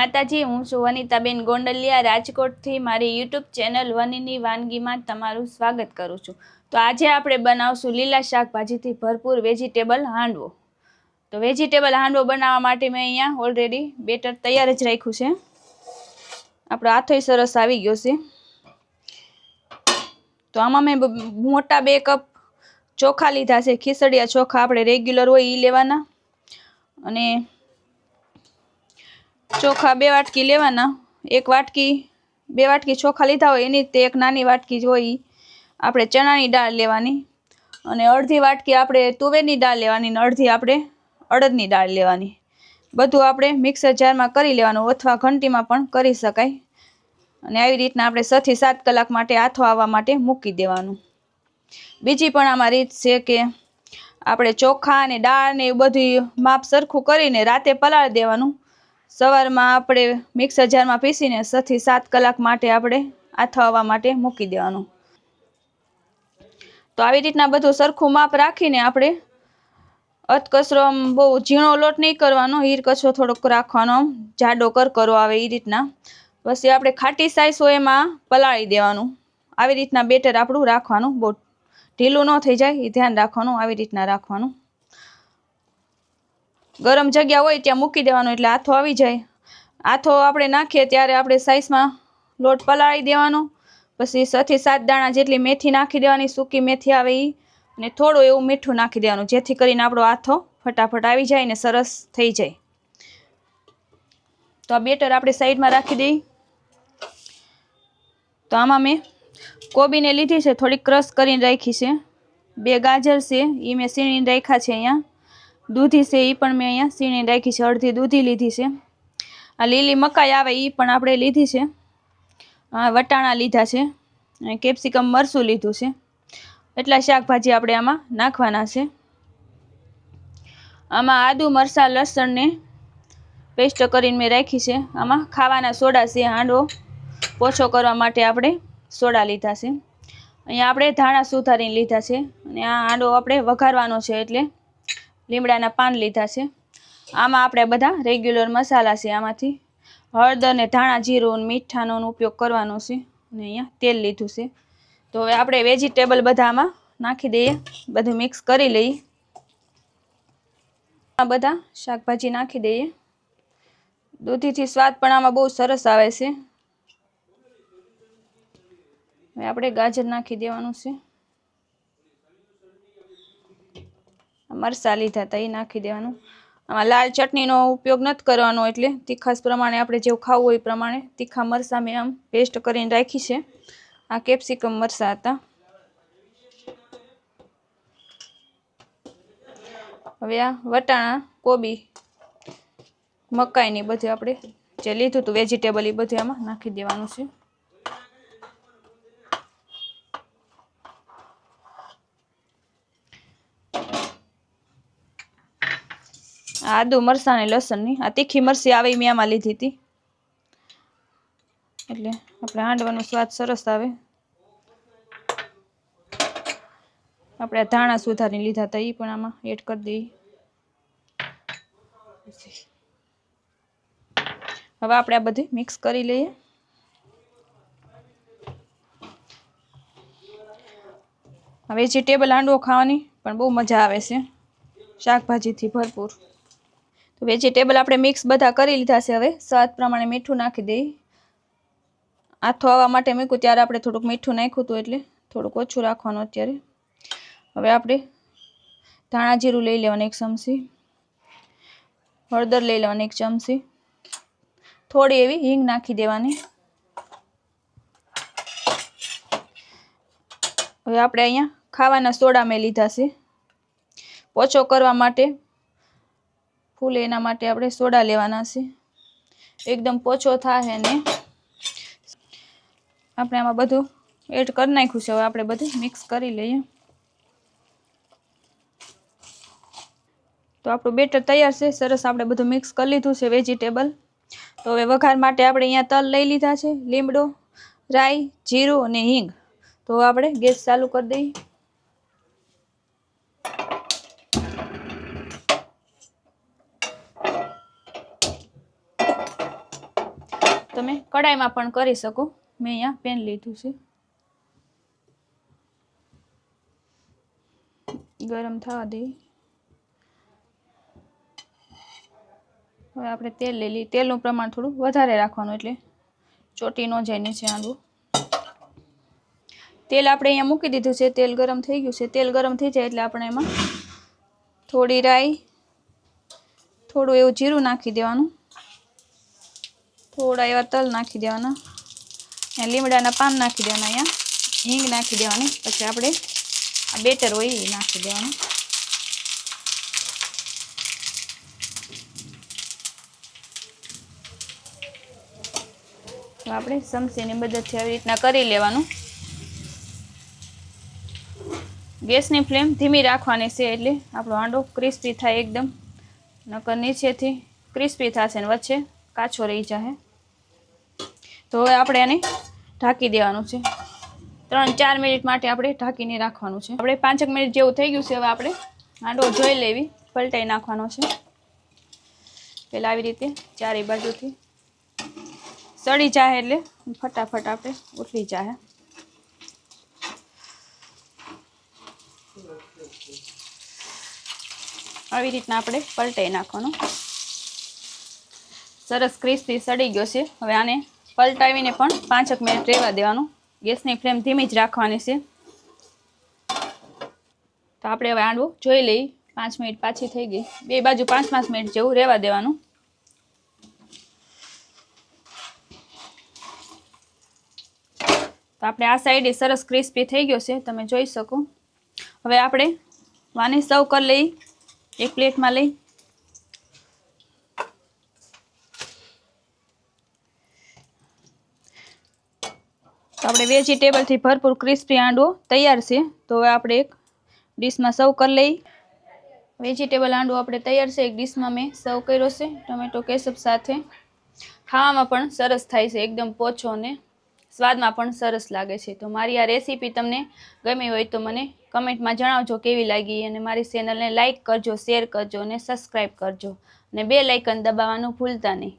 માતાજી, હું છું વનિતાબેન ગોંડલિયા. રાજકોટથી મારી યુટ્યુબ ચેનલ વનીની વાનગીમાં તમારું સ્વાગત કરું છું. તો આજે આપણે બનાવશું લીલા શાકભાજીથી ભરપૂર વેજીટેબલ હાંડવો. તો વેજીટેબલ હાંડવો બનાવવા માટે મેં અહીંયા ઓલરેડી બેટર તૈયાર જ રાખ્યું છે. આપણો હાથોય સરસ આવી ગયો છે. તો આમાં મેં મોટા બે કપ ચોખા લીધા છે. ખીસડિયા ચોખા આપણે રેગ્યુલર હોય એ લેવાના. અને ચોખા બે વાટકી લેવાના. એક વાટકી, બે વાટકી ચોખા લીધા હોય એની તે એક નાની વાટકી હોય આપણે ચણાની દાળ લેવાની. અને અડધી વાટકી આપણે તુવેરની દાળ લેવાની અડધી આપણે અડદની દાળ લેવાની. બધું આપણે મિક્સર જારમાં કરી લેવાનું અથવા ઘંટીમાં પણ કરી શકાય. અને આવી રીતના આપણે છથી સાત કલાક માટે આથો આવવા માટે મૂકી દેવાનું. બીજી પણ આમાં રીત છે કે આપણે ચોખા અને દાળ ને એવું બધું માપ સરખું કરીને રાતે પલાળી દેવાનું. સવારમાં આપણે મિક્સર જારમાં પીસીને છથી સાત કલાક માટે આપણે આથાવવા માટે મૂકી દેવાનું. તો આવી રીતના બધું સરખું માપ રાખીને આપણે અધકચરો બહુ ઝીણો લોટ નહીં કરવાનો, હીર કચરો થોડોક રાખવાનો, જાડો કરકરો આવે એ રીતના. પછી આપણે ખાટી સાઈસ હોય એમાં પલાળી દેવાનું. આવી રીતના બેટર આપણું રાખવાનું. બહુ ઢીલું ન થઈ જાય એ ધ્યાન રાખવાનું, આવી રીતના રાખવાનું. ગરમ જગ્યા હોય ત્યાં મૂકી દેવાનું, એટલે આથો આવી જાય. આથો આપણે નાખીએ ત્યારે આપણે સાઈઝમાં લોટ પલાળી દેવાનો. પછી છથી સાત દાણા જેટલી મેથી નાખી દેવાની, સૂકી મેથી આવે એ અને થોડું એવું મીઠું નાખી દેવાનું, જેથી કરીને આપણો આથો ફટાફટ આવી જાય ને સરસ થઈ જાય. તો આ બેટર આપણે સાઈડમાં રાખી દઈએ તો આમાં મેં કોબીને લીધી છે, થોડીક ક્રશ કરીને રાખી છે. બે ગાજર છે એ મેં સીણીને રાખ્યા છે અહીંયા. દૂધી છે એ પણ મેં અહીંયા સીણીને રાખી છે, અડધી દૂધી લીધી છે. આ લીલી મકાઈ આવે એ પણ આપણે લીધી છે. વટાણા લીધા છે. અને કેપ્સિકમ મરચું લીધું છે. એટલા શાકભાજી આપણે આમાં નાખવાના છે. આમાં આદુ, મરચાં, લસણને પેસ્ટ કરીને મેં રાખી છે. આમાં ખાવાના સોડા છે, હાંડવો પોછો કરવા માટે આપણે સોડા લીધા છે. અહીંયા આપણે ધાણા સુધારીને લીધા છે અને આ હાંડવો આપણે વઘારવાનો છે એટલે લીમડાના પાન લીધા છે. આમાં આપણે બધા રેગ્યુલર મસાલા છે આમાંથી. હળદર ને ધાણા જીરું મીઠાનો ઉપયોગ કરવાનો છે અને અહીંયા તેલ લીધું છે. તો હવે આપણે વેજીટેબલ બધા આમાં નાખી દઈએ. બધું મિક્સ કરી લઈએ. આ બધા શાકભાજી નાખી દઈએ. દૂધીથી સ્વાદ પણ આમાં બહુ સરસ આવે છે. હવે આપણે ગાજર નાખી દેવાનું છે. મરસા લીધા હતા, એ નાખી દેવાનું. આમાં લાલ ચટણીનો ઉપયોગ નથી કરવાનો એટલે તીખાસ પ્રમાણે આપણે જેવું ખાવું હોય એ પ્રમાણે તીખા મરસા મેં આમ પેસ્ટ કરીને રાખી છે. આ કેપ્સિકમ મરચાં હતા હવે આ વટાણા, કોબી, મકાઈની બધું આપણે જે લીધું હતું વેજીટેબલ એ બધું આમાં નાખી દેવાનું છે. આદુ મરચાં અને લસણની. આ તીખી મરસી આવી મેં આમાં લીધી હતી. આપણે હાંડવાનો સ્વાદ સરસ આવે. આપણે ધાણા સુધારી લીધા હતા એ પણ આમાં એડ કરી દઈએ. હવે આપણે આ બધી મિક્સ કરી લઈએ. વેજીટેબલ હાંડવો ખાવાની પણ બહુ મજા આવે છે. શાકભાજીથી ભરપૂર. તો વેજીટેબલ આપણે મિક્સ બધા કરી લીધા છે હવે. સ્વાદ પ્રમાણે મીઠું નાખી દઈએ. આથો આવવા માટે મૂક્યું ત્યારે આપણે થોડુંક મીઠું નાખ્યું હતું એટલે થોડુંક ઓછું રાખવાનું અત્યારે. હવે આપણે ધાણા જીરું લઈ લેવાનું એક ચમચી, હળદર લઈ લેવાની એક ચમચી, થોડી એવી હિંગ નાખી દેવાની. હવે આપણે અહીંયા ખાવાના સોડા મેં લીધા છે. પોચો કરવા માટે ફૂલ એના માટે આપણે સોડા લેવાના છે. એકદમ પોચો થાય ને. આપણે આમાં બધું એડ કરી નાખ્યું છે. હવે આપણે બધું મિક્સ કરી લઈએ. તો આપણું બેટર તૈયાર છે. સરસ આપણે બધું મિક્સ કરી લીધું છે વેજીટેબલ તો હવે વઘાર માટે આપણે અહીંયા તલ લઈ લીધા છે. લીમડો, રાઈ, જીરું અને હિંગ. તો આપણે ગેસ ચાલુ કરી દઈએ. તમે કડાઈમાં પણ કરી શકો. મેં અહીંયા પેન લીધું છે. ગરમ થવા દે. હવે આપણે તેલ લઈ લઈએ. તેલનું પ્રમાણ થોડું વધારે રાખવાનું એટલે ચોટી ન જાય નીચે આંડવું તેલ આપણે અહીંયા મૂકી દીધું છે. તેલ ગરમ થઈ ગયું છે. તેલ ગરમ થઈ જાય એટલે આપણે એમાં થોડી રાઈ, થોડું એવું જીરું નાખી દેવાનું. થોડા એવા તલ નાખી દેવાના. લીમડાના પાન નાખી દેવાના અહીંયા. હિંગ નાખી દેવાની, પછી આપણે આ બેટર હોય એ નાખી દેવાનું. આપણે સમસીની મદદથી આવી રીતના કરી લેવાનું. ગેસની ફ્લેમ ધીમી રાખવાની છે એટલે આપણો હાંડો ક્રિસ્પી થાય એકદમ. નકર નીચેથી ક્રિસ્પી થશે ને વચ્ચે કાચો રહી જશે તો હવે આપણે એને ઢાંકી દેવાનું છે. ત્રણ ચાર મિનિટ માટે આપણે ઢાંકીને રાખવાનું છે. આપણે પાંચેક મિનિટ જેવું થઈ ગયું છે હવે આપણે હાંડો જોઈ લેવી. પલટાઈ નાખવાનો છે. પહેલાં આવી રીતે ચારે બાજુથી સડી જાય એટલે ફટાફટ આપણે ઉઠલી જાય. આવી રીતના આપણે પલટાઈ નાખવાનું. સરસ ક્રિસ્પી સડી ગયો છે. હવે આને પલટાવીને પણ પાંચક મિનિટ રહેવા દેવાનું. ગેસની ફ્લેમ ધીમી જ રાખવાની છે. તો આપણે હવે આંડવું જોઈ લઈ. પાંચ મિનિટ પાછી થઈ ગઈ. બે બાજુ પાંચ પાંચ મિનિટ જેવું રહેવા દેવાનું. તો આપણે આ સાઈડે સરસ ક્રિસ્પી થઈ ગયો છે. તમે જોઈ શકો. હવે આપણે વાને સર્વ કરી લઈ. એક પ્લેટમાં લઈ. તો આપણે વેજીટેબલથી ભરપૂર ક્રિસ્પી આંડો તૈયાર છે. તો હવે આપણે એક ડીશમાં સર્વ કરી લઈ. વેજીટેબલ આંડો આપણે તૈયાર છે. એક ડીશમાં મેં સર્વ કર્યો છે. ટમેટો કેસપ સાથે. ખાવામાં પણ સરસ થાય છે. એકદમ પોચો અને સ્વાદમાં પણ સરસ લાગે છે. તો મારી આ રેસીપી તમને ગમી હોય તો મને કમેન્ટમાં જણાવજો કેવી લાગી અને મારી ચેનલને લાઇક કરજો શેર કરજો અને સબસ્ક્રાઈબ કરજો. અને બે લાઇકન દબાવવાનું ભૂલતા નહીં.